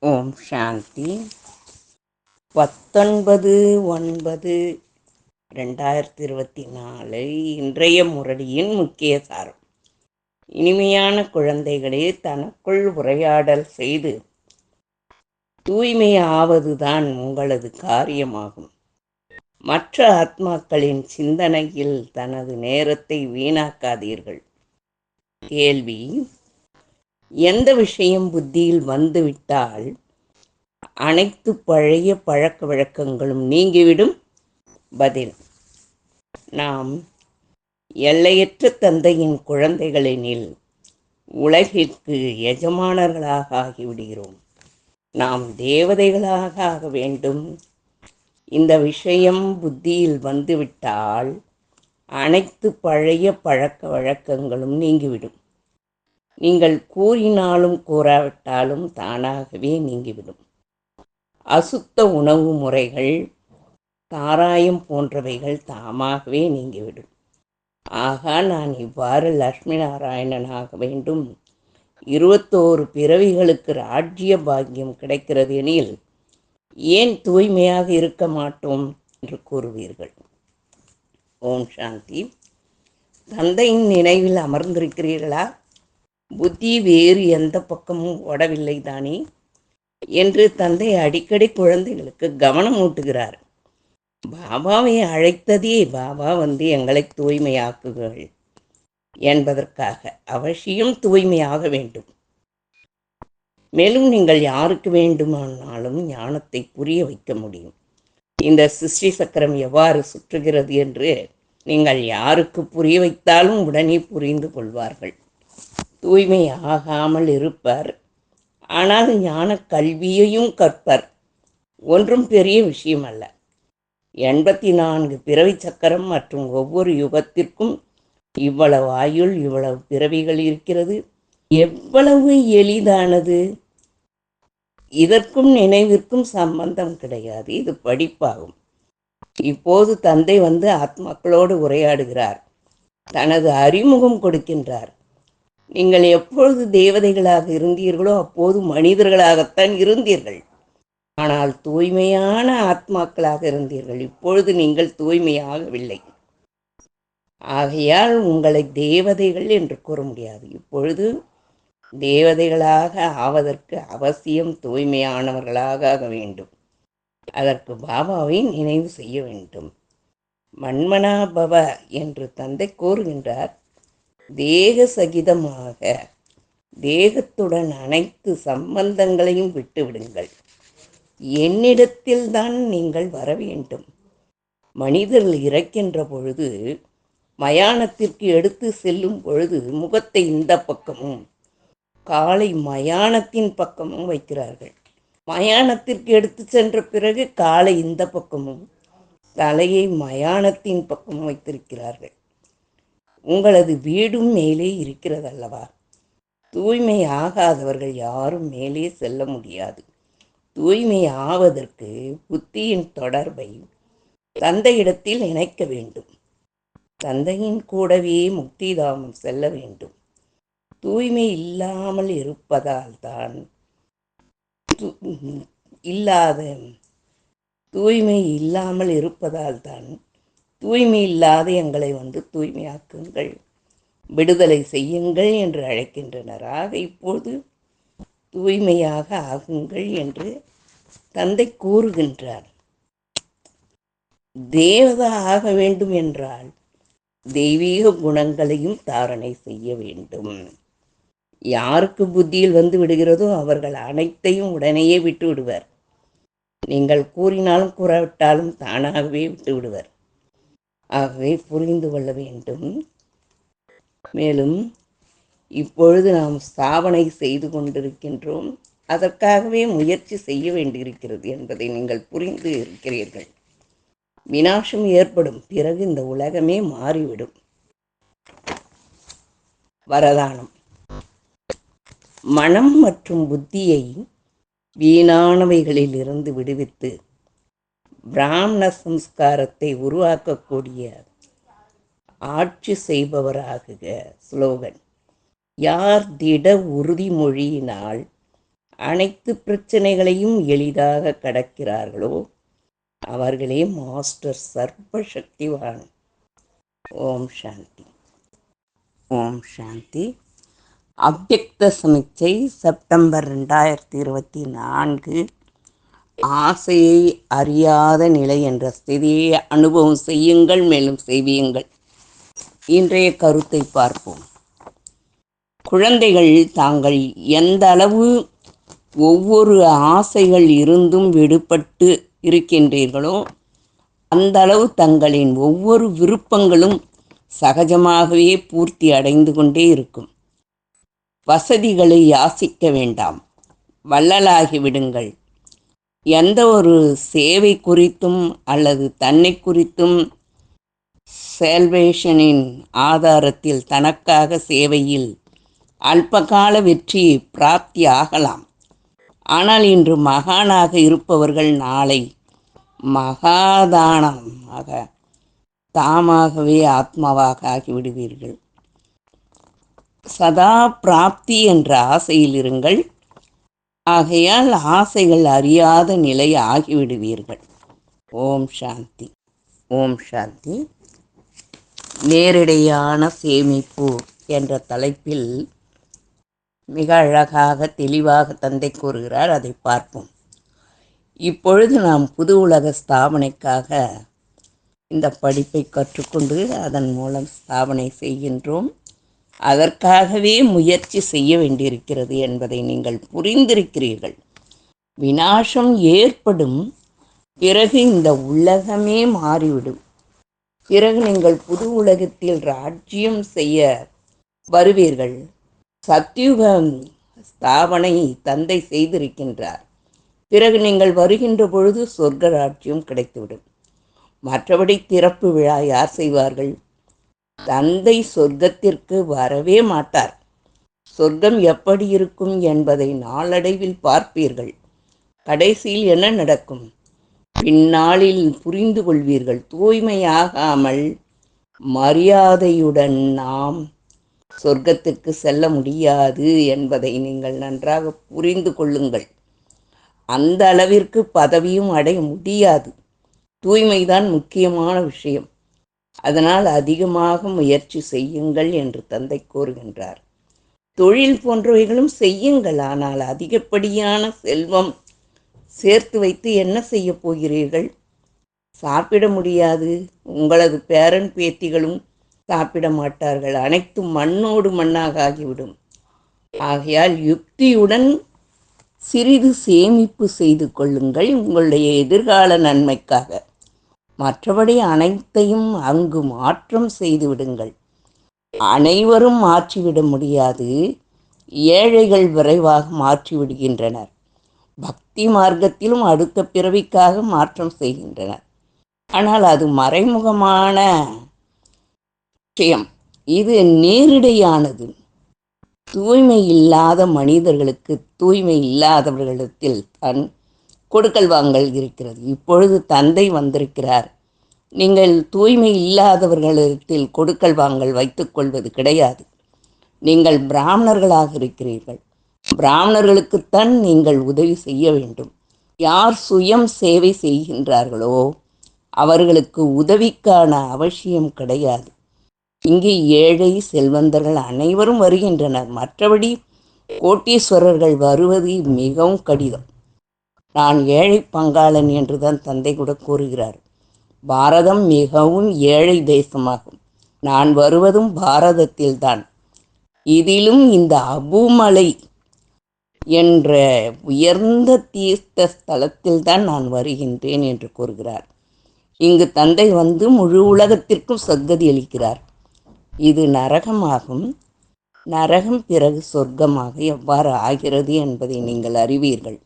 ஓம் சாந்தி. பத்தொன்பது ஒன்பது ரெண்டாயிரத்தி இருபத்தி நாலு இன்றைய முரடியின் முக்கிய சாரம். இனிமையான குழந்தைகளே தனக்குள் உரையாடல் செய்து தூய்மையாவதுதான் உங்களது காரியமாகும். மற்ற ஆத்மாக்களின் சிந்தனையில் தனது நேரத்தை வீணாக்காதீர்கள். கேள்வி எந்த விஷயம் புத்தியில் வந்துவிட்டால் அனைத்து பழைய பழக்க வழக்கங்களும் நீங்கிவிடும். பதில் நாம் எல்லையற்ற தந்தையின் குழந்தைகளெனில் உலகிற்கு எஜமானர்களாக ஆகிவிடுகிறோம். நாம் தேவதைகளாக ஆக வேண்டும். இந்த விஷயம் புத்தியில் வந்துவிட்டால் அனைத்து பழைய பழக்க வழக்கங்களும் நீங்கிவிடும். நீங்கள் கூறினாலும் கூறாவிட்டாலும் தானாகவே நீங்கிவிடும். அசுத்த உணவு முறைகள் தாராயம் போன்றவைகள் தாமாகவே நீங்கிவிடும். ஆகா நான் இவ்வாறு லக்ஷ்மி நாராயணனாக வேண்டும். இருபத்தோரு பிறவிகளுக்கு ராஜ்ய பாக்கியம் கிடைக்கிறது எனில் ஏன் தூய்மையாக இருக்க மாட்டோம் என்று கூறுவீர்கள்? ஓம் சாந்தி. தந்தையின் நினைவில் அமர்ந்திருக்கிறீர்களா? புத்தி வேறு எந்த பக்கமும் ஓடவில்லை தானே? என்று தந்தை அடிக்கடி குழந்தைகளுக்கு கவனம் ஊட்டுகிறார். பாபாவை அழைத்ததே பாபா வந்து எங்களை தூய்மையாக்குகள் என்பதற்காக அவசியம் தூய்மையாக வேண்டும். மேலும் நீங்கள் யாருக்கு வேண்டுமானாலும் ஞானத்தை புரிய வைக்க முடியும். இந்த சிருஷ்டி சக்கரம் எவ்வாறு சுற்றுகிறது என்று நீங்கள் யாருக்கு புரிய வைத்தாலும் உடனே புரிந்து கொள்வார்கள். தூய்மை ஆகாமல் இருப்பர். ஆனால் ஞான கல்வியையும் கற்பர். ஒன்றும் பெரிய விஷயம் அல்ல எண்பத்தி நான்கு பிறவி சக்கரம் மற்றும் ஒவ்வொரு யுகத்திற்கும் இவ்வளவு ஆயுள் இவ்வளவு பிறவிகள் இருக்கிறது. எவ்வளவு எளிதானது. இதற்கும் நினைவிற்கும் சம்பந்தம் கிடையாது. இது படிப்பாகும். இப்போது தந்தை வந்து ஆத்மாக்களோடு உரையாடுகிறார். தனது அறிமுகம் கொடுக்கின்றார். நீங்கள் எப்பொழுது தேவதைகளாக இருந்தீர்களோ அப்போது மனிதர்களாகத்தான் இருந்தீர்கள். ஆனால் தூய்மையான ஆத்மாக்களாக இருந்தீர்கள். இப்பொழுது நீங்கள் தூய்மையாகவில்லை. ஆகையால் உங்களை தேவதைகள் என்று கூற முடியாது. இப்பொழுது தேவதைகளாக ஆவதற்கு அவசியம் தூய்மையானவர்களாக ஆக வேண்டும். அதற்கு பாபாவை நினைவு செய்ய வேண்டும். மன்மனா பவ என்று தந்தை கூறுகின்றார் தேக சகிதமாக தேகத்துடன் அனைத்து சம்பந்தங்களையும் விட்டுவிடுங்கள். என்னிடத்தில் தான் நீங்கள் வர வேண்டும். மனிதர்கள் இறக்கின்ற பொழுது மயானத்திற்கு எடுத்து செல்லும் பொழுது முகத்தை இந்த பக்கமும் காலை மயானத்தின் பக்கமும் வைக்கிறார்கள். மயானத்திற்கு எடுத்து சென்ற பிறகு காலை இந்த பக்கமும் தலையை மயானத்தின் பக்கமும் வைத்திருக்கிறார்கள். உங்களது வீடும் மேலே இருக்கிறதல்லவா? தூய்மை ஆகாதவர்கள் யாரும் மேலே செல்ல முடியாது. தூய்மை ஆவதற்கு புத்தியின் தொடர்பை தந்தையிடத்தில் இணைக்க வேண்டும். தந்தையின் கூடவே முக்திதாமம் செல்ல வேண்டும். தூய்மை இல்லாமல் இருப்பதால் தான் இல்லாத தூய்மை இல்லாமல் இருப்பதால் தான் தூய்மை இல்லாத எங்களை வந்து தூய்மையாக்குங்கள். விடுதலை செய்யுங்கள் என்று அழைக்கின்றனர். ஆக இப்போது தூய்மையாக ஆகுங்கள் என்று தந்தை கூறுகின்றார். தேவதா ஆக வேண்டும் என்றால் தெய்வீக குணங்களையும் தாரணை செய்ய வேண்டும். யாருக்கு புத்தியில் வந்து விடுகிறதோ அவர்கள் அனைத்தையும் உடனேயே விட்டு விடுவர் நீங்கள் கூறினாலும் கூறாவிட்டாலும் தானாகவே விட்டு விடுவர் ஆகவே புரிந்து கொள்ள வேண்டும். மேலும் இப்பொழுது நாம் ஸ்தாபனை செய்து கொண்டிருக்கின்றோம். அதற்காகவே முயற்சி செய்ய வேண்டியிருக்கிறது என்பதை நீங்கள் புரிந்து இருக்கிறீர்கள். வினாசம் ஏற்படும் பிறகு இந்த உலகமே மாறிவிடும். வரதானம். மனம் மற்றும் புத்தியை வீணானவைகளில் இருந்து விடுவித்து பிராமண சம்ஸ்காரத்தை உருவாக்கக்கூடிய ஆட்சி செய்பவராகுக ஸ்லோகன் யார் திட உறுதிமொழியினால் அனைத்து பிரச்சனைகளையும் எளிதாக கடக்கிறார்களோ அவர்களே மாஸ்டர் சர்வசக்திவான். ஓம் சாந்தி. ஓம் சாந்தி. அவ்வக்த சமிச்சை செப்டம்பர் ரெண்டாயிரத்தி இருபத்தி நான்கு ஆசையை அறியாத நிலை என்ற ஸ்திதியை அனுபவம் செய்யுங்கள் மேலும் செய்வியுங்கள். இன்றைய கருத்தை பார்ப்போம். குழந்தைகள் தாங்கள் எந்த அளவு ஒவ்வொரு ஆசைகள் இருந்தும் விடுபட்டு இருக்கின்றீர்களோ அந்த அளவு தங்களின் ஒவ்வொரு விருப்பங்களும் சகஜமாகவே பூர்த்தி அடைந்து கொண்டே இருக்கும். வசதிகளை யாசிக்க வேண்டாம். வள்ளலாகி விடுங்கள். எந்த ஒரு சேவை குறித்தும் அல்லது தன்னை குறித்தும் சேல்வேஷனின் ஆதாரத்தில் தனக்காக சேவையில் அல்பகால வெற்றி பிராப்தி ஆகலாம். ஆனால் இன்று மகானாக இருப்பவர்கள் நாளை மகாதானமாக தாமாகவே ஆத்மாவாக ஆகிவிடுவீர்கள். சதா பிராப்தி என்ற ஆசையில் இருங்கள். ஆகையால் ஆசைகள் அறியாத நிலை ஆகிவிடுவீர்கள். ஓம் சாந்தி. ஓம் சாந்தி. நேரிடையான சேமிப்பு என்ற தலைப்பில் மிக அழகாக தெளிவாக தந்தை கூறுகிறார். அதை பார்ப்போம். இப்பொழுது நாம் புது உலக ஸ்தாபனைக்காக இந்த படிப்பை கற்றுக்கொண்டு அதன் மூலம் ஸ்தாபனை செய்கின்றோம். அதற்காகவே முயற்சி செய்ய வேண்டியிருக்கிறது என்பதை நீங்கள் புரிந்திருக்கிறீர்கள். வினாசம் ஏற்படும் பிறகு இந்த உலகமே மாறிவிடும். பிறகு நீங்கள் புது உலகத்தில் ராஜ்யம் செய்ய வருவீர்கள். சத்யுக ஸ்தாபனை தந்தை செய்திருக்கின்றார். பிறகு நீங்கள் வருகின்ற பொழுது சொர்க்க ராஜ்யம் கிடைத்துவிடும். மற்றபடி திறப்பு விழா யார் செய்வார்கள்? தந்தை சொர்க்கத்திற்கு வரவே மாட்டார். சொர்க்கம் எப்படி இருக்கும் என்பதை நாளடைவில் பார்ப்பீர்கள். கடைசியில் என்ன நடக்கும்? பின்னாளில் புரிந்து கொள்வீர்கள். தூய்மையாகாமல் மரியாதையுடன் நாம் சொர்க்கத்திற்கு செல்ல முடியாது என்பதை நீங்கள் நன்றாக புரிந்து கொள்ளுங்கள். அந்த அளவிற்கு பதவியும் அடைய முடியாது. தூய்மைதான் முக்கியமான விஷயம். அதனால் அதிகமாக முயற்சி செய்யுங்கள் என்று தந்தை கூறுகின்றார். தொழில் போன்றவைகளும் செய்யுங்கள் ஆனால் அதிகப்படியான செல்வம் சேர்த்து வைத்து என்ன செய்ய போகிறீர்கள்? சாப்பிட முடியாது. உங்களது பேரன் பேத்திகளும் சாப்பிட மாட்டார்கள். அனைத்தும் மண்ணோடு மண்ணாக ஆகிவிடும். ஆகையால் யுக்தியுடன் சிறிது சேமிப்பு செய்து கொள்ளுங்கள். உங்களுடைய எதிர்கால நன்மைக்காக. மற்றபடி அனைத்தையும் அங்கு மாற்றம் செய்து விடுங்கள். அனைவரும் மாற்றிவிட முடியாது. ஏழைகள் விரைவாக மாற்றிவிடுகின்றனர் பக்தி மார்க்கத்திலும் அடுத்த பிறவிக்காக மாற்றம் செய்கின்றனர். ஆனால் அது மறைமுகமான விஷயம். இது நேரிடையானது. தூய்மை இல்லாத மனிதர்களுக்கு தூய்மை இல்லாதவர்களிடத்தில் தான் கொடுக்கல் வாங்கல் இருக்கிறது. இப்பொழுது தந்தை வந்திருக்கிறார். நீங்கள் தூய்மை இல்லாதவர்களிடத்தில் கொடுக்கல் வாங்கல் வைத்துக்கொள்வது கிடையாது. நீங்கள் பிராமணர்களாக இருக்கிறீர்கள். பிராமணர்களுக்குத்தான் நீங்கள் உதவி செய்ய வேண்டும். யார் சுயம் சேவை செய்கின்றார்களோ அவர்களுக்கு உதவிக்கான அவசியம் கிடையாது. இங்கு ஏழை செல்வந்தர்கள் அனைவரும் வருகின்றனர். மற்றபடி கோட்டீஸ்வரர்கள் வருவது மிகவும் கடிதம் நான் ஏழை பங்காளன் என்றுதான் தந்தை கூட கூறுகிறார். பாரதம் மிகவும் ஏழை தேசமாகும். நான் வருவதும் பாரதத்தில்தான். இதிலும் இந்த அபுமலை என்ற உயர்ந்த தீர்த்த ஸ்தலத்தில்தான் நான் வருகின்றேன் என்று கூறுகிறார். இங்கு தந்தை வந்து முழு உலகத்திற்கும் சத்கதி அளிக்கிறார். இது நரகமாகும். நரகம் பிறகு சொர்க்கமாக எவ்வாறு ஆகிறது என்பதை நீங்கள் அறிவீர்கள்.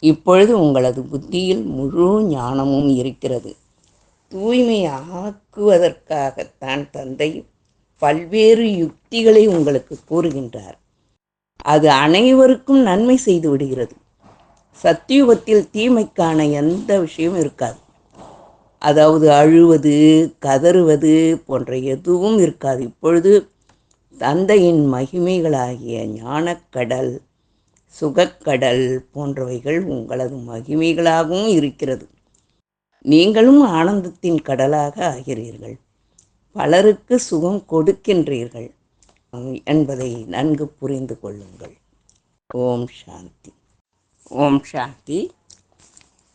இப்பொழுது உங்களது புத்தியில் முழு ஞானமும் இருக்கிறது. தூய்மை ஆக்குவதற்காகத்தான் தந்தை பல்வேறு யுக்திகளை உங்களுக்கு கூறுகின்றார். அது அனைவருக்கும் நன்மை செய்து விடுகிறது. சத்தியுகத்தில் தீமைக்கான எந்த விஷயமும் இருக்காது. அதாவது அழுவது கதறுவது போன்ற எதுவும் இருக்காது. இப்பொழுது தந்தையின் மகிமைகளாகிய ஞானக்கடல் சுகக்கடல் போன்றவைகள் உங்களது மகிமைகளாகவும் இருக்கிறது. நீங்களும் ஆனந்தத்தின் கடலாக ஆகிறீர்கள். பலருக்கு சுகம் கொடுக்கின்றீர்கள் என்பதை நன்கு புரிந்து கொள்ளுங்கள். ஓம் சாந்தி. ஓம் சாந்தி.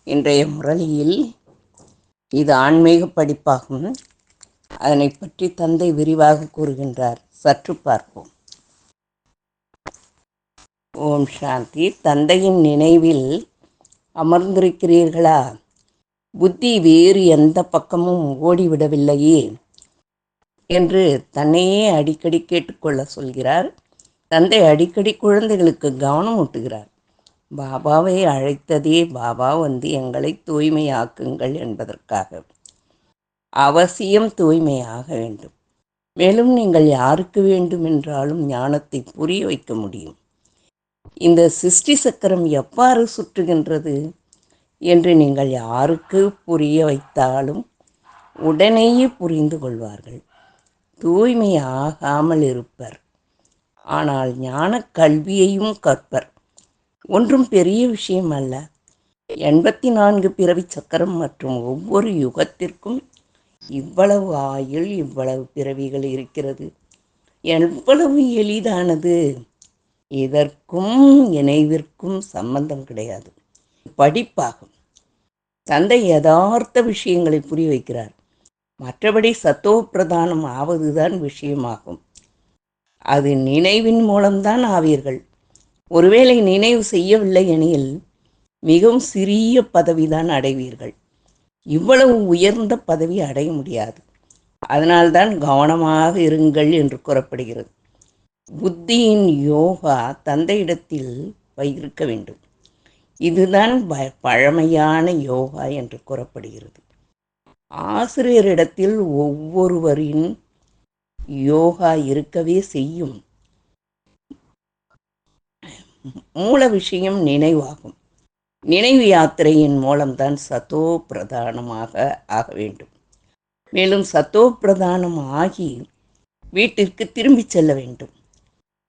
இன்றைய முரளியில் இது ஆன்மீக படிப்பாகும். அதனை பற்றி தந்தை விரிவாக கூறுகின்றார். சற்று பார்ப்போம். ஓம் சாந்தி. தந்தையின் நினைவில் அமர்ந்திருக்கிறீர்களா? புத்தி வேறு எந்த பக்கமும் ஓடிவிடவில்லையே என்று தன்னையே அடிக்கடி கேட்டுக்கொள்ள சொல்கிறார். தந்தை அடிக்கடி குழந்தைகளுக்கு கவனம் ஊட்டுகிறார். பாபாவை அழைத்ததே பாபா வந்து எங்களை தூய்மையாக்குங்கள் என்பதற்காக. அவசியம் தூய்மையாக வேண்டும். மேலும் நீங்கள் யாருக்கு வேண்டுமென்றாலும் ஞானத்தை புரிய வைக்க முடியும். இந்த சிருஷ்டி சக்கரம் எவ்வாறு சுற்றுகின்றது என்று நீங்கள் யாருக்கு புரிய வைத்தாலும் உடனேயே புரிந்து கொள்வார்கள். தூய்மை ஆகாமல் இருப்பர். ஆனால் ஞான கல்வியையும் கற்பர். ஒன்றும் பெரிய விஷயம் அல்ல. எண்பத்தி நான்கு பிறவி சக்கரம் மற்றும் ஒவ்வொரு யுகத்திற்கும் இவ்வளவு ஆயுள் இவ்வளவு பிறவிகள் இருக்கிறது. எவ்வளவு எளிதானது. இதற்கும் இணைவிற்கும் சம்பந்தம் கிடையாது. படிப்பாகும். தந்தை யதார்த்த விஷயங்களை புரிய வைக்கிறார். மற்றபடி சத்தோ பிரதானம் ஆவதுதான் விஷயமாகும். அது நினைவின் மூலம்தான் ஆவீர்கள். ஒருவேளை நினைவு செய்யவில்லை எனில் மிகவும் சிறிய பதவிதான் அடைவீர்கள். இவ்வளவு உயர்ந்த பதவி அடைய முடியாது. அதனால்தான் கவனமாக இருங்கள் என்று கூறப்படுகிறது. புத்தியின் யோகா தந்தையிடத்தில் இருக்க வேண்டும். இதுதான் ப பழமையான யோகா என்று கூறப்படுகிறது. ஆசிரியரிடத்தில் ஒவ்வொருவரின் யோகா இருக்கவே செய்யும் மூல விஷயம் நினைவாகும். நினைவு யாத்திரையின் மூலம்தான் சத்தோ பிரதானமாக ஆக வேண்டும். மேலும் சத்தோ பிரதானம் ஆகி வீட்டிற்கு திரும்பிச் செல்ல வேண்டும்.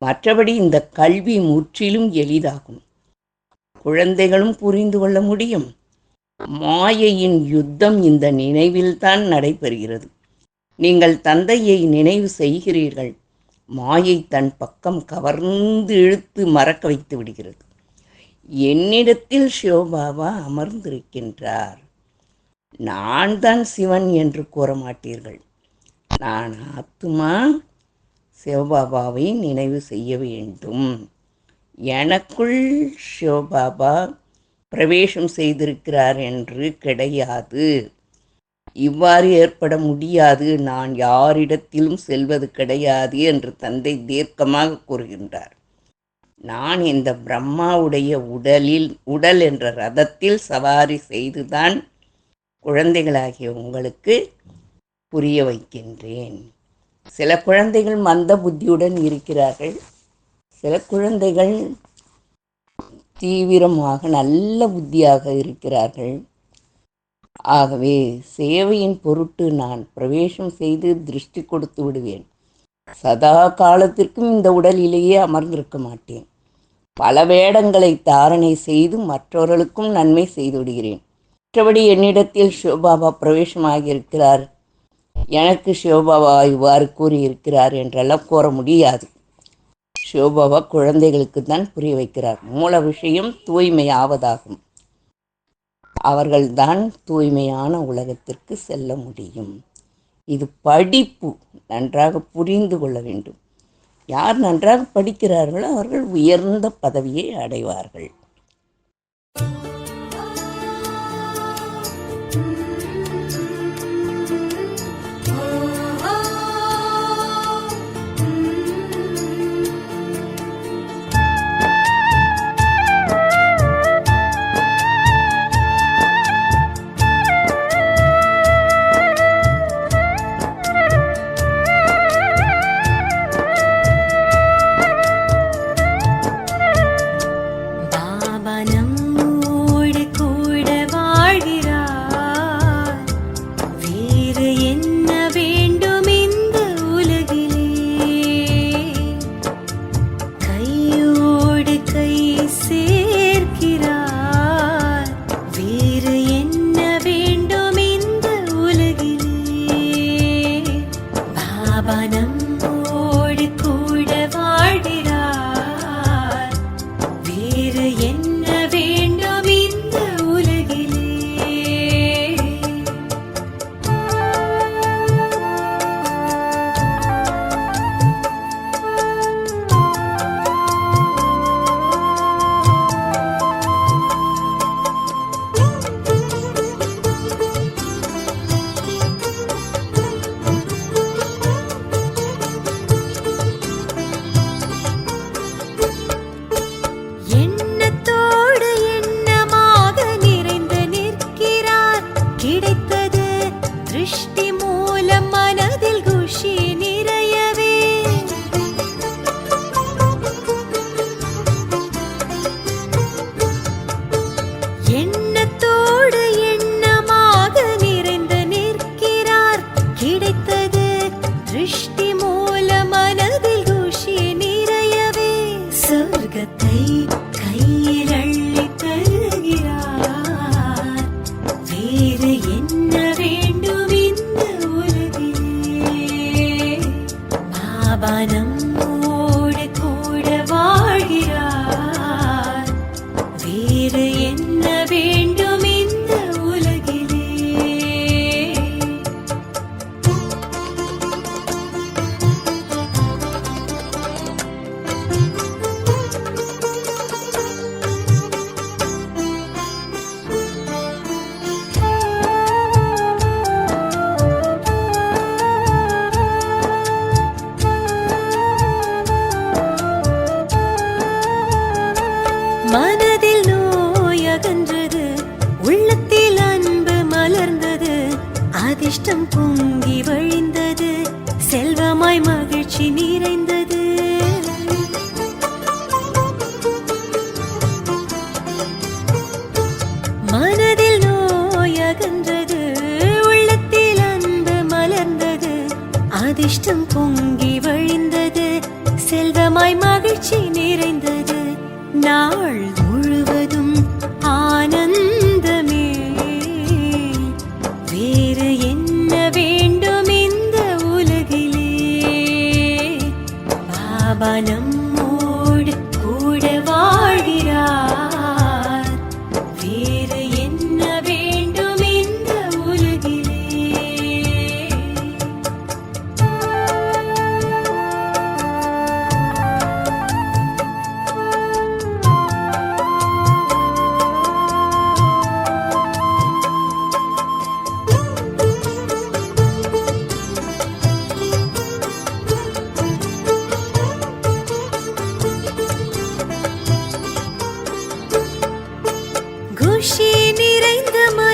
மற்றபடி இந்த கல்வி முற்றிலும் எளிதாகும். குழந்தைகளும் புரிந்து கொள்ள முடியும். மாயையின் யுத்தம் இந்த நினைவில்தான் நடைபெறுகிறது. நீங்கள் தந்தையை நினைவு செய்கிறீர்கள். மாயை தன் பக்கம் கவர்ந்து இழுத்து மறக்க வைத்து விடுகிறது. என்னிடத்தில் சிவபாபா அமர்ந்திருக்கின்றார். நான் தான் சிவன் என்று கூற மாட்டீர்கள். நான் ஆத்துமா? சிவபாபாவை நினைவு செய்ய வேண்டும். எனக்குள் சிவபாபா பிரவேசம் செய்திருக்கிறார் என்று கிடையாது. இவ்வாறு ஏற்பட முடியாது. நான் யாரிடத்திலும் செல்வது கிடையாது என்று தந்தை தீர்க்கமாக கூறுகின்றார். நான் இந்த பிரம்மாவுடைய உடலில் உடல் என்ற ரதத்தில் சவாரி செய்துதான் குழந்தைகளாகிய உங்களுக்கு புரிய வைக்கின்றேன். சில குழந்தைகள் மந்த புத்தியுடன் இருக்கிறார்கள். சில குழந்தைகள் தீவிரமாக நல்ல புத்தியாக இருக்கிறார்கள். ஆகவே சேவையின் பொருட்டு நான் பிரவேசம் செய்து திருஷ்டி கொடுத்து விடுவேன். சதா காலத்திற்கும் இந்த உடலிலேயே அமர்ந்திருக்க மாட்டேன். பல வேடங்களை தாரணை செய்து மற்றவர்களுக்கும் நன்மை செய்து விடுகிறேன். மற்றபடி என்னிடத்தில் சிவபாபா பிரவேசமாகியிருக்கிறார் எனக்கு சிவபாபா இவ்வாறு கூறியிருக்கிறார் என்றெல்லாம் கூற முடியாது. சிவபாபா குழந்தைகளுக்கு தான் புரிய வைக்கிறார் மூல விஷயம் தூய்மையாவதாகும். அவர்கள்தான் தூய்மையான உலகத்திற்கு செல்ல முடியும். இது படிப்பு. நன்றாக புரிந்து கொள்ள வேண்டும். யார் நன்றாக படிக்கிறார்களோ அவர்கள் உயர்ந்த பதவியை அடைவார்கள். by number. Baba cada manhã.